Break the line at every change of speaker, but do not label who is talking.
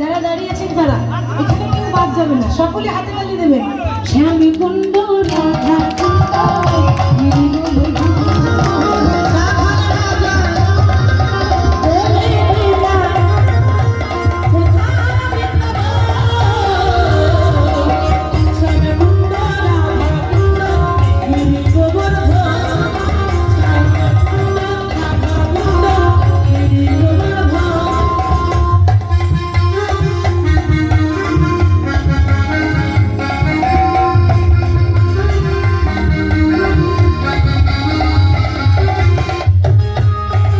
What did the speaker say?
যারা দাঁড়িয়ে আছেন তারা, এখানে কেউ বাদ যাবে না, সকলে হাতে বালি দেবে শ্যামী কুণ্ড রাধা